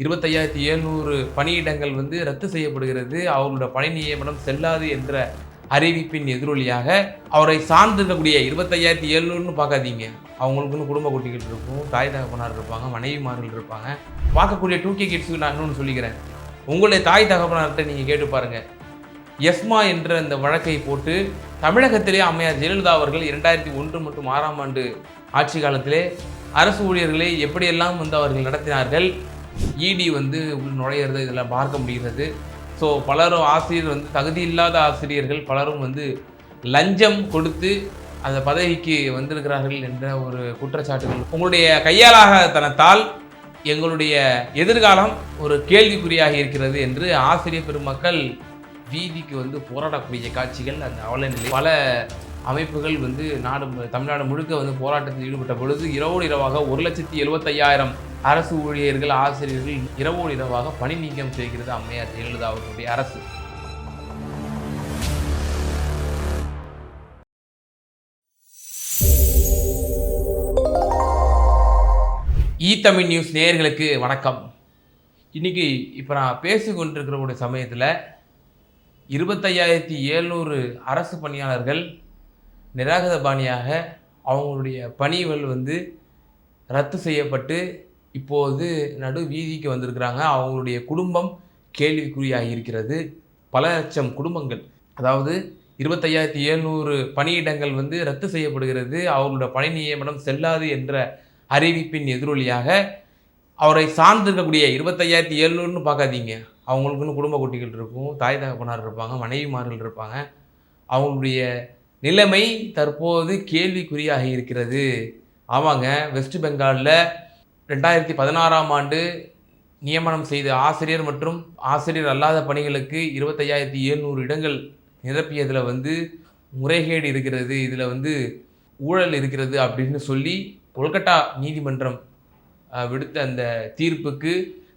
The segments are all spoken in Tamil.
இருபத்தையாயிரத்தி எழுநூறு பணியிடங்கள் வந்து ரத்து செய்யப்படுகிறது. அவர்களோட பணி நியமனம் செல்லாது என்ற அறிவிப்பின் எதிரொலியாக அவரை சார்ந்திருக்கக்கூடிய இருபத்தையாயிரத்தி எழுநூறுன்னு பார்க்காதீங்க. அவங்களுக்குன்னு குடும்ப குட்டிகள் இருக்கும் தாய் தகப்பனார் இருப்பாங்க மனைவிமார்கள் இருப்பாங்க. பார்க்கக்கூடிய டூ கே கிட்ஸுக்கு நான் இன்னொன்று சொல்லிக்கிறேன். உங்களுடைய தாய் தகப்பனார்கிட்ட நீங்கள் கேட்டு பாருங்கள் எஸ்மா என்ற அந்த வழக்கை போட்டு தமிழகத்திலே அம்மையார் ஜெயலலிதா அவர்கள் இரண்டாயிரத்தி ஒன்று மற்றும் ஆறாம் ஆண்டு ஆட்சி காலத்திலே அரசு ஊழியர்களை எப்படியெல்லாம் வந்து அவர்கள் நடத்தினார்கள் இடி வந்து உள் நுழையிறது இதில் பார்க்க முடிகிறது. ஸோ பலரும் ஆசிரியர் வந்து தகுதி இல்லாத ஆசிரியர்கள் பலரும் வந்து லஞ்சம் கொடுத்து அந்த பதவிக்கு வந்திருக்கிறார்கள் என்ற ஒரு குற்றச்சாட்டுகள். உங்களுடைய கையாளாகத்தனத்தால் எங்களுடைய எதிர்காலம் ஒரு கேள்விக்குறியாக இருக்கிறது என்று ஆசிரியர் பெருமக்கள் வீதிக்கு வந்து போராடக்கூடிய காட்சிகள் அந்த அவல நிலை பல அமைப்புகள் வந்து நாடு தமிழ்நாடு முழுக்க வந்து போராட்டத்தில் ஈடுபட்ட பொழுது இரவோடு இரவாக ஒரு லட்சத்தி எழுபத்தையாயிரம் அரசு ஊழியர்கள் ஆசிரியர்கள் இரவோடு இரவாக பணி நீக்கம் செய்கிறது அம்மையார் ஜெயலலிதா அவர்களுடைய அரசு. இ தமிழ் நியூஸ் நேயர்களுக்கு வணக்கம். இன்னைக்கு இப்போ நான் பேசி சமயத்தில் இருபத்தையாயிரத்தி எழுநூறு அரசு பணியாளர்கள் நிராகத பாணியாக அவங்களுடைய பணிகள் வந்து ரத்து செய்யப்பட்டு இப்போது நடு வீதிக்கு வந்திருக்கிறாங்க. அவங்களுடைய குடும்பம் கேள்விக்குறியாக இருக்கிறது பல லட்சம் குடும்பங்கள் அதாவது இருபத்தையாயிரத்தி எழுநூறு பணியிடங்கள் வந்து ரத்து செய்யப்படுகிறது. அவர்களோட பணி நியமனம் செல்லாது என்ற அறிவிப்பின் எதிரொலியாக அவரை சார்ந்திருக்கக்கூடிய இருபத்தையாயிரத்தி எழுநூறுன்னு பார்க்காதீங்க. அவங்களுக்குன்னு குடும்ப குட்டிகள் இருக்கும் தாய் தகப்பனார் இருப்பாங்க மனைவிமார்கள் இருப்பாங்க. அவங்களுடைய நிலைமை தற்போது கேள்விக்குறியாக இருக்கிறது. ஆமாங்க வெஸ்ட் பெங்காலில் ரெண்டாயிரத்தி பதினாறாம் ஆண்டு நியமனம் செய்த ஆசிரியர் மற்றும் ஆசிரியர் அல்லாத பணிகளுக்கு இருபத்தையாயிரத்தி எழுநூறு இடங்கள் நிரப்பியதில் வந்து முறைகேடு இருக்கிறது இதில் வந்து ஊழல் இருக்கிறது அப்படின்னு சொல்லி கொல்கட்டா நீதிமன்றம் விடுத்த அந்த தீர்ப்புக்கு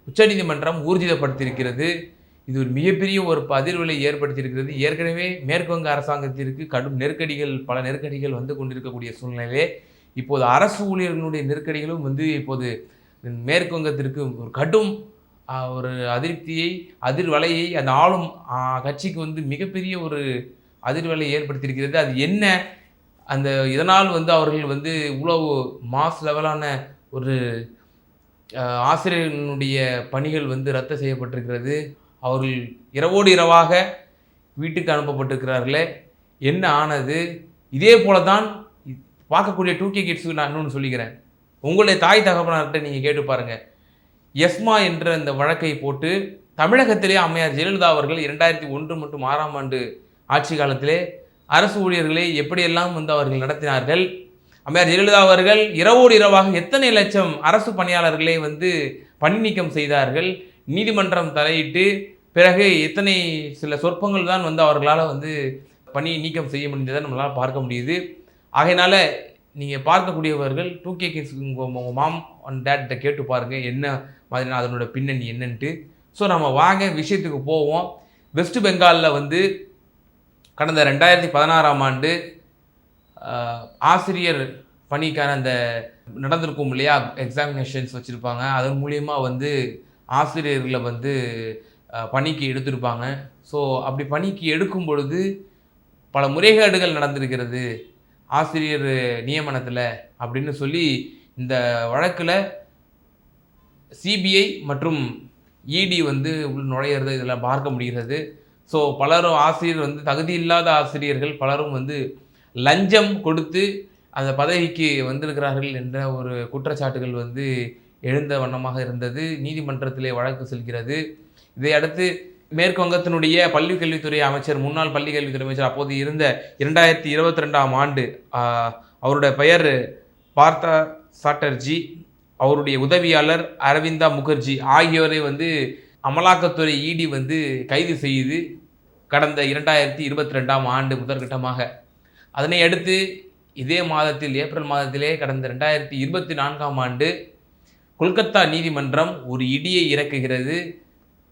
உச்சநீதிமன்றம் ஊர்ஜிதப்படுத்தியிருக்கிறது. இது ஒரு மிகப்பெரிய ஒரு அதிர்வலை ஏற்படுத்தியிருக்கிறது. ஏற்கனவே மேற்குவங்க அரசாங்கத்திற்கு கடும் நெருக்கடிகள் பல நெருக்கடிகள் வந்து கொண்டிருக்கக்கூடிய சூழ்நிலையிலே இப்போது அரசு ஊழியர்களுடைய நெருக்கடிகளும் வந்து இப்போது மேற்குவங்கத்திற்கு ஒரு கடும் ஒரு அதிருப்தியை அதிர்வலையை அந்த ஆளும் கட்சிக்கு வந்து மிகப்பெரிய ஒரு அதிர்வலை ஏற்படுத்தியிருக்கிறது. அது என்ன? அந்த இதனால் வந்து அவர்கள் வந்து இவ்வளவு மாஸ் லெவலான ஒரு ஆசிரியர்களுடைய பணிகள் வந்து ரத்து செய்யப்பட்டிருக்கிறது. அவர்கள் இரவோடு இரவாக வீட்டுக்கு அனுப்பப்பட்டிருக்கிறார்களே. என்ன ஆனது? இதே போல தான் பார்க்கக்கூடிய டூ கே கிட்ஸுக்கு நான் இன்னொன்று சொல்லிக்கிறேன். உங்களுடைய தாய் தகப்பனார்கிட்ட நீங்கள் கேட்டு பாருங்கள் எஸ்மா என்ற அந்த வழக்கை போட்டு தமிழகத்திலே அம்மையார் ஜெயலலிதா அவர்கள் இரண்டாயிரத்தி ஒன்று மற்றும் ஆறாம் ஆண்டு ஆட்சி காலத்திலே அரசு ஊழியர்களை எப்படியெல்லாம் வந்து அவர்கள் நடத்தினார்கள்? அம்மையார் ஜெயலலிதா அவர்கள் இரவோடு இரவாக எத்தனை லட்சம் அரசு பணியாளர்களை வந்து பணி நீக்கம் செய்தார்கள்? நீதிமன்றம் தலையிட்டு பிறகு எத்தனை சில சொற்பங்கள் தான் வந்து அவர்களால் வந்து பணி நீக்கம் செய்ய முடிந்ததை நம்மளால் பார்க்க முடியுது. ஆகையினால நீங்கள் பார்க்கக்கூடியவர்கள் டூ கே கிட்ஸ் உங்கள் மாம் அண்ட் டேட்டை கேட்டு பாருங்கள் என்ன மாதிரியான அதனோட பின்னணி என்னன்ட்டு. ஸோ நம்ம வாங்க விஷயத்துக்கு போவோம். வெஸ்ட் பெங்காலில் வந்து கடந்த ரெண்டாயிரத்தி பதினாறாம் ஆண்டு ஆசிரியர் பணிக்கான அந்த நடந்திருக்கும் இல்லையா எக்ஸாமினேஷன்ஸ் வச்சுருப்பாங்க. அதன் மூலியமாக வந்து ஆசிரியர்களை வந்து பணிக்கு எடுத்திருப்பாங்க. ஸோ அப்படி பணிக்கு எடுக்கும் பொழுது பல முறைகேடுகள் நடந்திருக்கிறது. ஆசிரியர் நியமனத்தில் அப்படின்னு சொல்லி இந்த வழக்கில் சிபிஐ மற்றும் இடி வந்து நுழையிறது இதில் பார்க்க முடிகிறது. ஸோ பலரும் ஆசிரியர் வந்து தகுதி இல்லாத ஆசிரியர்கள் பலரும் வந்து லஞ்சம் கொடுத்து அந்த பதவிக்கு வந்திருக்கிறார்கள் என்ற ஒரு குற்றச்சாட்டுகள் வந்து எழுந்த வண்ணமாக இருந்தது. நீதிமன்றத்திலே வழக்கு செல்கிறது. இதையடுத்து மேற்குவங்கத்தினுடைய மேற்கு வங்கத்தினுடைய பள்ளி கல்வித்துறை அமைச்சர் முன்னாள் பள்ளி கல்வித்துறை அமைச்சர் அப்போது இருந்த இரண்டாயிரத்தி இருபத்தி ரெண்டாம் ஆண்டு அவருடைய பெயர் பார்த்தா சாட்டர்ஜி அவருடைய உதவியாளர் அரவிந்தா முகர்ஜி ஆகியோரை வந்து அமலாக்கத்துறை இடி வந்து கைது செய்து கடந்த இரண்டாயிரத்தி இருபத்தி ரெண்டாம் ஆண்டு முதற்கட்டமாக. அதனை அடுத்து இதே மாதத்தில் ஏப்ரல் மாதத்திலே கடந்த ரெண்டாயிரத்தி இருபத்தி நான்காம் ஆண்டு கொல்கத்தா நீதிமன்றம் ஒரு இடியை இறக்குகிறது.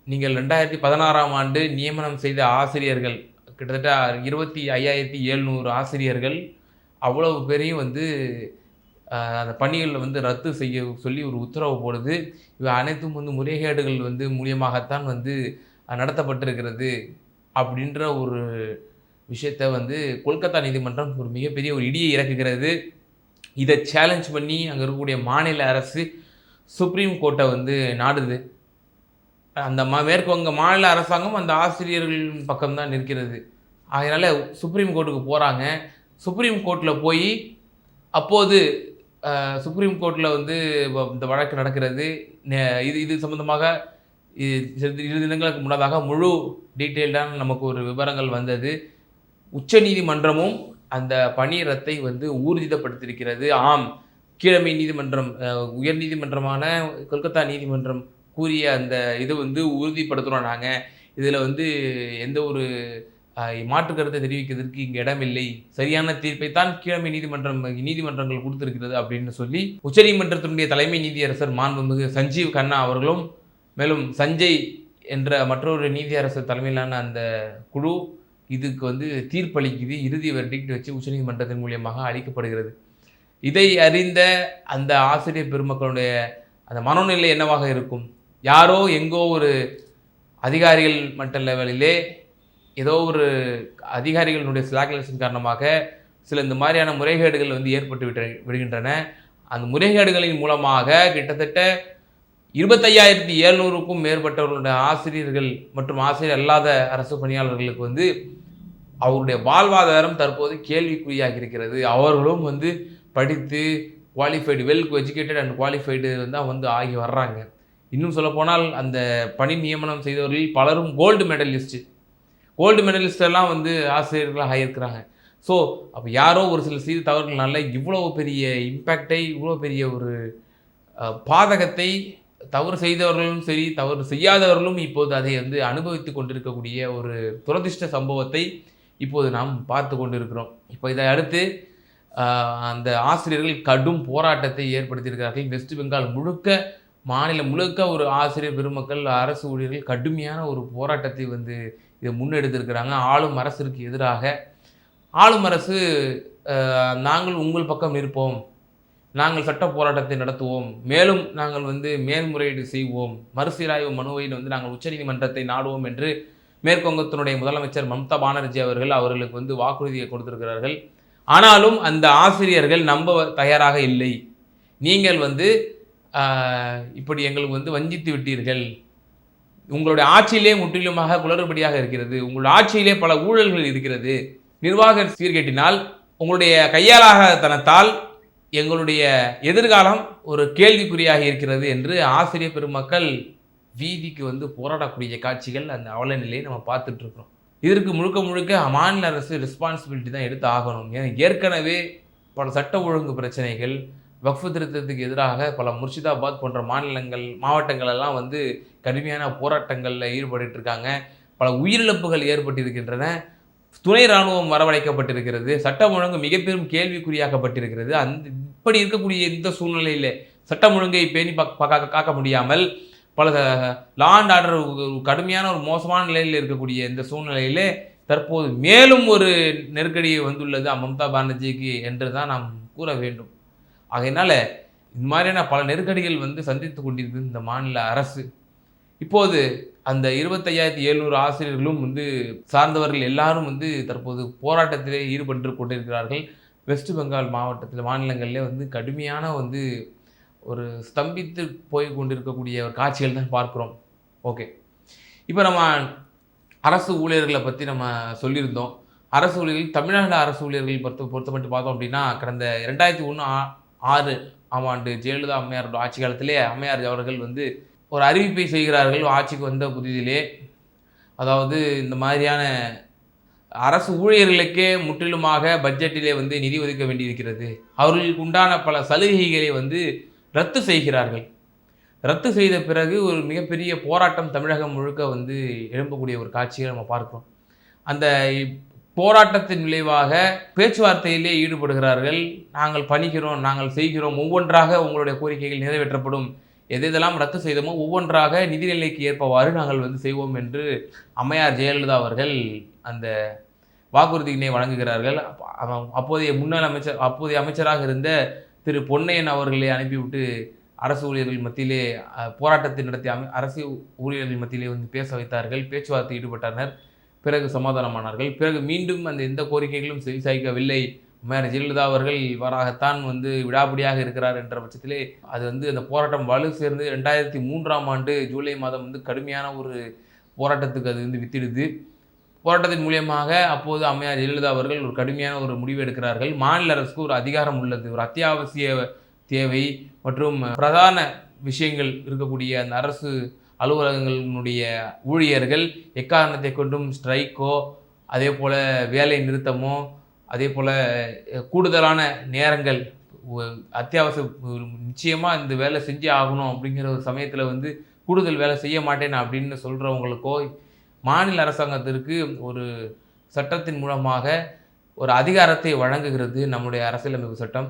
நீங்கள் ரெண்டாயிரத்தி பதினாறாம் ஆண்டு நியமனம் செய்த ஆசிரியர்கள் கிட்டத்தட்ட இருபத்தி ஐயாயிரத்தி எழுநூறு ஆசிரியர்கள் அவ்வளவு பேரையும் வந்து அந்த பணிகளில் வந்து ரத்து செய்ய சொல்லி ஒரு உத்தரவு போடுது. இவை அனைத்தும் வந்து முறைகேடுகள் வந்து மூலியமாகத்தான் வந்து நடத்தப்பட்டிருக்கிறது அப்படின்ற ஒரு விஷயத்தை வந்து கொல்கத்தா நீதிமன்றம் ஒரு மிகப்பெரிய ஒரு இடியை இறக்குகிறது. இதை சேலஞ்ச் பண்ணி அங்கே இருக்கக்கூடிய மாநில அரசு சுப்ரீம் கோர்ட்டை வந்து நாடுது. அந்த ம மேற்குவங்க மாநில அரசாங்கம் அந்த ஆசிரியர்கள் பக்கம்தான் நிற்கிறது. அதனால் சுப்ரீம் கோர்ட்டுக்கு போகிறாங்க சுப்ரீம் கோர்ட்டில் போய் அப்போது சுப்ரீம் கோர்ட்டில் வந்து வ- இந்த வழக்கு நடக்கிறது. இது இது சம்மந்தமாக இரு தினங்களுக்கு முன்னதாக முழு டீட்டெயில்டான நமக்கு ஒரு விவரங்கள் வந்தது. உச்சநீதிமன்றமும் அந்த பணி ரத்தை வந்து ஊர்ஜிதப்படுத்தியிருக்கிறது. ஆம். கீழமை நீதிமன்றம் உயர் நீதிமன்றமான கொல்கத்தா நீதிமன்றம் கூறிய அந்த இதை வந்து உறுதிப்படுத்துகிறோம் நாங்கள் இதில் வந்து எந்த ஒரு மாற்று கருத்தை தெரிவிக்கிறதுக்கு இங்கே இடமில்லை சரியான தீர்ப்பை தான் கீழமை நீதிமன்றம் நீதிமன்றங்கள் கொடுத்திருக்கிறது அப்படின்னு சொல்லி உச்சநீதிமன்றத்தினுடைய தலைமை நீதியரசர் மாண்புமிகு சஞ்சீவ் கண்ணா அவர்களும் மேலும் சஞ்சய் என்ற மற்றொரு நீதியரசர் தலைமையிலான அந்த குழு இதுக்கு வந்து தீர்ப்பளிக்குது. இறுதி வெர்டிக்ட் வச்சு உச்சநீதிமன்றத்தின் மூலியமாக அளிக்கப்படுகிறது. இதை அறிந்த அந்த ஆசிரியர் பெருமக்களுடைய அந்த மனோநிலை என்னவாக இருக்கும்? யாரோ எங்கோ ஒரு அதிகாரிகள் மட்ட லெவலிலே ஏதோ ஒரு அதிகாரிகளுடைய ஸ்லாக்லெஸின் காரணமாக சில இந்த மாதிரியான முறைகேடுகள் வந்து ஏற்பட்டு விட்டு விடுகின்றன. அந்த முறைகேடுகளின் மூலமாக கிட்டத்தட்ட இருபத்தையாயிரத்தி எழுநூறுக்கும் மேற்பட்டவர்களுடைய ஆசிரியர்கள் மற்றும் ஆசிரியர் அல்லாத அரசு பணியாளர்களுக்கு வந்து அவருடைய வாழ்வாதாரம் தற்போது கேள்விக்குறியாக இருக்கிறது அவர்களும் வந்து படித்து qualified well educated and qualified தான் வந்து ஆகி வர்றாங்க. இன்னும் சொல்லப்போனால் அந்த பணி நியமனம் செய்தவர்களில் பலரும் கோல்டு மெடலிஸ்ட்டு கோல்டு மெடலிஸ்டெல்லாம் வந்து ஆசிரியர்களாக ஆகியிருக்கிறாங்க. ஸோ அப்போ யாரோ ஒரு சில செய்த தவறுகள்னால இவ்வளோ பெரிய இம்பேக்டை இவ்வளோ பெரிய ஒரு பாதகத்தை தவறு செய்தவர்களும் சரி தவறு செய்யாதவர்களும் இப்போது அதை வந்து அனுபவித்து கொண்டிருக்கக்கூடிய ஒரு துரதிர்ஷ்ட சம்பவத்தை இப்போது நாம் பார்த்து கொண்டிருக்கிறோம். இப்போ இதை அடுத்து அந்த ஆசிரியர்கள் கடும் போராட்டத்தை ஏற்படுத்தியிருக்கிறார்கள். வெஸ்ட் பெங்கால் முழுக்க மாநிலம் முழுக்க ஒரு ஆசிரியர் பெருமக்கள் அரசு ஊழியர்கள் கடுமையான ஒரு போராட்டத்தை வந்து இதை முன்னெடுத்திருக்கிறாங்க. ஆளும் அரசிற்கு எதிராக. ஆளும் அரசு நாங்கள் உங்கள் பக்கம் நிற்போம். நாங்கள் சட்ட போராட்டத்தை நடத்துவோம். மேலும் நாங்கள் வந்து மேல்முறையீடு செய்வோம். மறுசீராய்வு மனுவை வந்து நாங்கள் உச்சநீதிமன்றத்தை நாடுவோம் என்று மேற்குவங்கத்தினுடைய முதலமைச்சர் மம்தா பானர்ஜி அவர்கள் அவர்களுக்கு வந்து வாக்குறுதியை கொடுத்திருக்கிறார்கள். ஆனாலும் அந்த ஆசிரியர்கள் நம்ப தயாராக இல்லை. நீங்கள் வந்து இப்படி எங்களுக்கு வந்து வஞ்சித்து விட்டீர்கள். உங்களுடைய ஆட்சியிலே முற்றிலுமாக குளறுபடியாக இருக்கிறது. உங்களுடைய ஆட்சியிலே பல ஊழல்கள் இருக்கிறது. நிர்வாக சீர்கேட்டினால் உங்களுடைய கையாளாகத்தனத்தால் எங்களுடைய எதிர்காலம் ஒரு கேள்விக்குறியாக இருக்கிறது என்று ஆசிரியர் பெருமக்கள் வீதிக்கு வந்து போராடக்கூடிய காட்சிகள் அந்த அவல நிலையை நம்ம பார்த்துட்ருக்குறோம் இதற்கு முழுக்க முழுக்க மாநில அரசு ரெஸ்பான்சிபிலிட்டி தான் எடுத்து ஆகணும். ஏன்னா ஏற்கனவே பல சட்ட ஒழுங்கு பிரச்சனைகள் வக்ஃபு திருத்தத்துக்கு எதிராக பல முர்ஷிதாபாத் போன்ற மாநிலங்கள் மாவட்டங்கள் எல்லாம் வந்து கடுமையான போராட்டங்களில் ஈடுபட்டு இருக்காங்க பல உயிரிழப்புகள் ஏற்பட்டிருக்கின்றன. துணை இராணுவம் வரவழைக்கப்பட்டிருக்கிறது. சட்டம் ஒழுங்கு மிக பெரும் கேள்விக்குறியாக்கப்பட்டிருக்கிறது. அந்த இப்படி இருக்கக்கூடிய இந்த சூழ்நிலையில் சட்டம் ஒழுங்கை பேணி காக்க முடியாமல் பல லா அண்ட் ஆர்டர் கடுமையான ஒரு மோசமான நிலையில் இருக்கக்கூடிய இந்த சூழ்நிலையிலே தற்போது மேலும் ஒரு நெருக்கடி வந்துள்ளது மம்தா பானர்ஜிக்கு என்று தான் நாம் கூற வேண்டும். ஆகையினால இந்த மாதிரியான பல நெருக்கடிகள் வந்து சந்தித்து கொண்டிருக்கு இந்த மாநில அரசு. இப்போது அந்த இருபத்தையாயிரத்தி எழுநூறு ஆசிரியர்களும் வந்து சார்ந்தவர்கள் எல்லாரும் வந்து தற்போது போராட்டத்திலே ஈடுபட்டு கொண்டிருக்கிறார்கள். வெஸ்ட் பெங்கால் மாவட்டத்தில் மாநிலங்களிலே வந்து கடுமையான வந்து ஒரு ஸ்தம்பித்து போய் கொண்டிருக்கக்கூடிய ஒரு காட்சிகள் தான் பார்க்குறோம். ஓகே இப்போ நம்ம அரசு ஊழியர்களை பற்றி நம்ம சொல்லியிருந்தோம். அரசு ஊழியர்கள் தமிழ்நாடு அரசு ஊழியர்கள் பொறுத்த பொறுத்த மட்டும் பார்த்தோம் அப்படின்னா கடந்த ரெண்டாயிரத்தி ஒன்று ஆறு ஆம் ஆண்டு ஜெயலலிதா அம்மையாரோட ஆட்சி காலத்திலே அம்மையார் அவர்கள் வந்து ஒரு அறிவிப்பை செய்கிறார்கள் ஆட்சிக்கு வந்த புதிதிலே. அதாவது இந்த மாதிரியான அரசு ஊழியர்களுக்கே முற்றிலுமாக பட்ஜெட்டிலே வந்து நிதி ஒதுக்க வேண்டியிருக்கிறது. அவர்களுக்கு உண்டான பல சலுகைகளை வந்து ரத்து செய்கிறார்கள். ரத்து செய்த பிறகு ஒரு மிகப்பெரிய போராட்டம் தமிழகம் முழுக்க வந்து எழும்பக்கூடிய ஒரு காட்சியை நம்ம பார்க்குறோம். அந்த போராட்டத்தின் விளைவாக பேச்சுவார்த்தையிலே ஈடுபடுகிறார்கள். நாங்கள் பணிக்கிறோம் நாங்கள் செய்கிறோம். ஒவ்வொன்றாக உங்களுடைய கோரிக்கைகள் நிறைவேற்றப்படும். எதெல்லாம் ரத்து செய்தோமோ ஒவ்வொன்றாக நிதிநிலைக்கு ஏற்பவாறு நாங்கள் வந்து செய்வோம் என்று அம்மையார் ஜெயலலிதா அவர்கள் அந்த வாக்குறுதியினை வழங்குகிறார்கள். அப்போதைய முன்னாள் அமைச்சர் அப்போதைய அமைச்சராக இருந்த திரு பொன்னையன் அவர்களை அனுப்பிவிட்டு அரசு ஊழியர்கள் மத்தியிலே போராட்டத்தை நடத்தி அமை அரசு ஊழியர்கள் மத்தியிலே வந்து பேச வைத்தார்கள். பேச்சுவார்த்தை ஈடுபட்டனர். பிறகு சமாதானமானார்கள். பிறகு மீண்டும் அந்த எந்த கோரிக்கைகளும் செவிசாய்க்கவில்லை மேயர் ஜெயலலிதா அவர்கள் இவராகத்தான் வந்து விடாபிடியாக இருக்கிறார் என்ற பட்சத்திலே அது வந்து அந்த போராட்டம் வலு சேர்ந்து ரெண்டாயிரத்தி மூன்றாம் ஆண்டு ஜூலை மாதம் வந்து கடுமையான ஒரு போராட்டத்துக்கு அது வந்து வித்திடுது. போராட்டத்தின் மூலியமாக அப்போது அம்மையார் ஜெயலலிதா அவர்கள் ஒரு கடுமையான ஒரு முடிவு எடுக்கிறார்கள். மாநில அரசுக்கு ஒரு அதிகாரம் உள்ளது. ஒரு அத்தியாவசிய தேவை மற்றும் பிரதான விஷயங்கள் இருக்கக்கூடிய அந்த அரசு அலுவலகங்களினுடைய ஊழியர்கள் எக்காரணத்தை கொண்டும் ஸ்ட்ரைக்கோ அதே போல் வேலை நிறுத்தமோ அதே போல் கூடுதலான நேரங்கள் அத்தியாவசியம் அத்தியாவசிய நிச்சயமாக இந்த வேலை செஞ்சே ஆகணும் அப்படிங்கிற ஒரு சமயத்தில் வந்து கூடுதல் வேலை செய்ய மாட்டேன் அப்படின்னு சொல்கிறவங்களுக்கோ மாநில அரசாங்கத்திற்கு ஒரு சட்டத்தின் மூலமாக ஒரு அதிகாரத்தை வழங்குகிறது நம்முடைய அரசியலமைப்பு சட்டம்.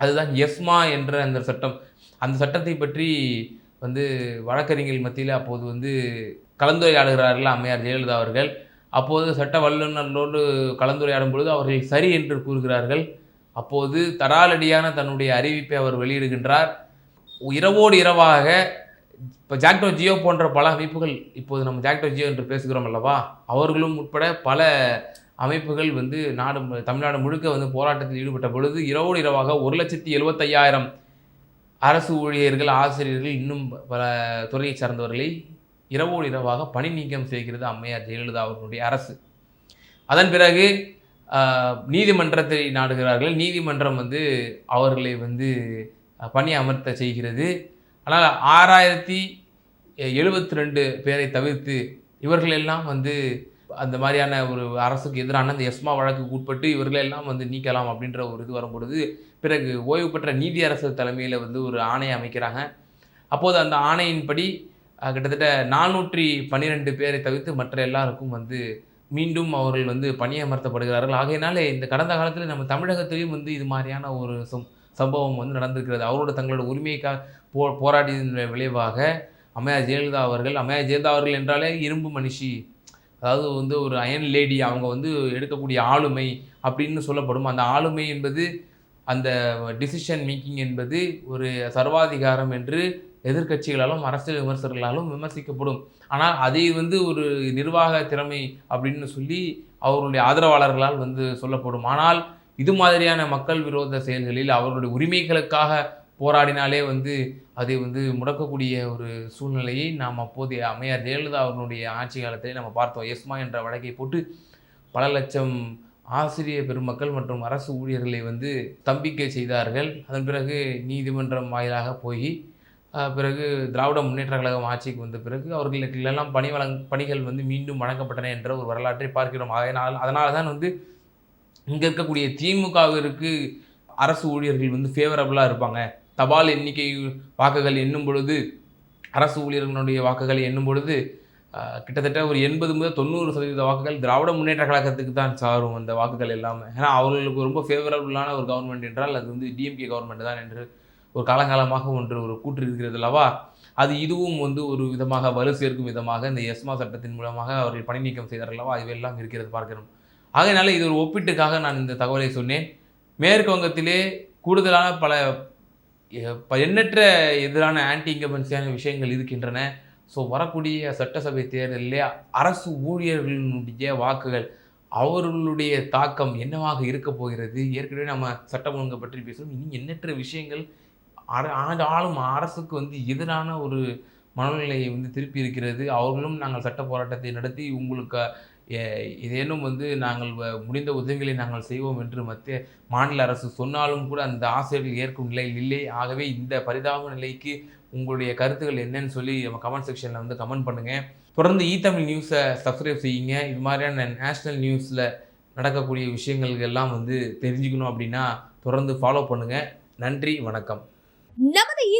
அதுதான் எஸ்மா என்ற அந்த சட்டம். அந்த சட்டத்தை பற்றி வந்து வழக்கறிஞர்கள் மத்தியில் அப்போது வந்து கலந்துரையாடுகிறார்கள் அம்மையார் ஜெயலலிதா அவர்கள். அப்போது சட்ட வல்லுநர்களோடு கலந்துரையாடும் பொழுது அவர்கள் சரி என்று கூறுகிறார்கள். அப்போது தராலடியான தன்னுடைய அறிவிப்பை அவர் வெளியிடுகின்றார். இரவோடு இரவாக இப்போ ஜாக்டோ ஜியோ போன்ற பல அமைப்புகள் இப்போது நம்ம ஜாக்டோ ஜியோ என்று பேசுகிறோம் அல்லவா? அவர்களும் உட்பட பல அமைப்புகள் வந்து நாடு தமிழ்நாடு முழுக்க வந்து போராட்டத்தில் ஈடுபட்ட பொழுது இரவோடு இரவாக ஒரு லட்சத்தி எழுபத்தையாயிரம் அரசு ஊழியர்கள் ஆசிரியர்கள் இன்னும் பல துறையை சார்ந்தவர்களை இரவோடு இரவாக பணி நீக்கம் செய்கிறது அம்மையார் ஜெயலலிதா அவர்களுடைய அரசு. அதன் பிறகு நீதிமன்றத்தை நாடுகிறார்கள். நீதிமன்றம் வந்து அவர்களை வந்து பணி அமர்த்த செய்கிறது. ஆனால் ஆறாயிரத்தி எழுபத்தி ரெண்டு பேரை தவிர்த்து இவர்கள் எல்லாம் வந்து அந்த மாதிரியான ஒரு அரசுக்கு எதிரான அந்த எஸ்மா வழக்குக்கு உட்பட்டு இவர்களெல்லாம் வந்து நீக்கலாம் அப்படின்ற ஒரு இது வரும்பொழுது பிறகு ஓய்வு பெற்ற நீதியரசர் தலைமையில் வந்து ஒரு ஆணையை அமைக்கிறாங்க. அப்போது அந்த ஆணையின்படி கிட்டத்தட்ட நானூற்றி பன்னிரெண்டு பேரை தவிர்த்து மற்ற எல்லாருக்கும் வந்து மீண்டும் அவர்கள் வந்து பணியமர்த்தப்படுகிறார்கள். ஆகையினாலே இந்த கடந்த காலத்தில் நம்ம தமிழகத்திலையும் வந்து இது மாதிரியான ஒரு சம் சம்பவம் வந்து நடந்திருக்கிறது. அவரோட தங்களோட உரிமைக்காக போ போராடியதன் விளைவாக அமையா ஜெயலலிதா அவர்கள் அம்மையார் ஜெயலலிதா அவர்கள் என்றாலே இரும்பு மனுஷி. அதாவது வந்து ஒரு அயன் லேடி அவங்க வந்து எடுக்கக்கூடிய ஆளுமை அப்படின்னு சொல்லப்படும். அந்த ஆளுமை என்பது அந்த டிசிஷன் மேக்கிங் என்பது ஒரு சர்வாதிகாரம் என்று எதிர்க்கட்சிகளாலும் அரசியல் விமர்சகர்களாலும் விமர்சிக்கப்படும். ஆனால் அதை வந்து ஒரு நிர்வாக திறமை அப்படின்னு சொல்லி அவர்களுடைய ஆதரவாளர்களால் வந்து சொல்லப்படும். ஆனால் இது மாதிரியான மக்கள் விரோத செயல்களில் அவர்களுடைய உரிமைகளுக்காக போராடினாலே வந்து அதை வந்து முடக்கக்கூடிய ஒரு சூழ்நிலையை நாம் அப்போதைய அம்மையார் ஜெயலலிதா அவர்களுடைய ஆட்சி காலத்திலே நம்ம பார்த்தோம். எஸ்மா என்ற வழக்கை போட்டு பல லட்சம் ஆசிரியர் பெருமக்கள் மற்றும் அரசு ஊழியர்களை வந்து தம்பிக்கை செய்தார்கள். அதன் பிறகு நீதிமன்றம் வாயிலாக போய் பிறகு திராவிட முன்னேற்ற கழகம் ஆட்சிக்கு வந்த பிறகு அவர்களுக்கு எல்லாம் பணி வழங் பணிகள் வந்து மீண்டும் வழங்கப்பட்டன என்ற ஒரு வரலாற்றை பார்க்கிறோம். அதனால் அதனால தான் வந்து இங்கே இருக்கக்கூடிய திமுகவிற்கு அரசு ஊழியர்கள் வந்து ஃபேவரபுளாக இருப்பாங்க. தபால் எண்ணிக்கை வாக்குகள் எண்ணும் பொழுது அரசு ஊழியர்களுடைய வாக்குகளை எண்ணும் பொழுது கிட்டத்தட்ட ஒரு எண்பது முதல் தொண்ணூறு சதவீத வாக்குகள் திராவிட முன்னேற்ற கழகத்துக்கு தான் சாரும் அந்த வாக்குகள் எல்லாமே. ஏன்னா அவர்களுக்கு ரொம்ப ஃபேவரபுளான ஒரு கவர்மெண்ட் என்றால் அது வந்து டிஎம்கே கவர்மெண்ட் தான் என்று ஒரு காலங்காலமாக ஒன்று ஒரு கூற்று இருக்கிறது அல்லவா? அது இதுவும் வந்து ஒரு விதமாக வலு சேர்க்கும் விதமாக இந்த எஸ்மா சட்டத்தின் மூலமாக அவர்கள் பணி நீக்கம் செய்தார்கள் அல்லவா? இவையெல்லாம் இருக்கிறது பார்க்கிறோம். ஆகையினால இது ஒரு ஒப்பீட்டுக்காக நான் இந்த தகவலை சொன்னேன். மேற்கு வங்கத்திலே கூடுதலான பல எண்ணற்ற எதிரான ஆன்டி இன்கம்பன்சியான விஷயங்கள் இருக்கின்றன. ஸோ வரக்கூடிய சட்டசபை தேர்தலிலே அரசு ஊழியர்களுடைய வாக்குகள் அவர்களுடைய தாக்கம் என்னவாக இருக்க போகிறது? ஏற்கனவே நம்ம சட்டம் ஒழுங்கை பற்றி பேசுகிறோம் இனி எண்ணற்ற விஷயங்கள் ஆர- ஆளும் அரசுக்கு வந்து எதிரான ஒரு மனநிலையை வந்து திருப்பி இருக்கிறது. அவர்களும் நாங்கள் சட்ட போராட்டத்தை நடத்தி உங்களுக்கு இதேனும் வந்து நாங்கள் வ- முடிந்த உதவிகளை நாங்கள் செய்வோம் என்று மத்திய மாநில அரசு சொன்னாலும் கூட அந்த ஆசிரியர்கள் ஏற்கும் நிலையில் இல்லை. ஆகவே இந்த பரிதாப நிலைக்கு உங்களுடைய கருத்துக்கள் என்னன்னு சொல்லி நம்ம கமெண்ட் செக்ஷனில் வந்து கமெண்ட் பண்ணுங்கள் தொடர்ந்து இ தமிழ் நியூஸை சப்ஸ்கிரைப் செய்யுங்க. இது மாதிரியான நேஷ்னல் நியூஸில் நடக்கக்கூடிய விஷயங்கள் எல்லாம் வந்து தெரிஞ்சுக்கணும் அப்படின்னா தொடர்ந்து ஃபாலோ பண்ணுங்கள் நன்றி வணக்கம்.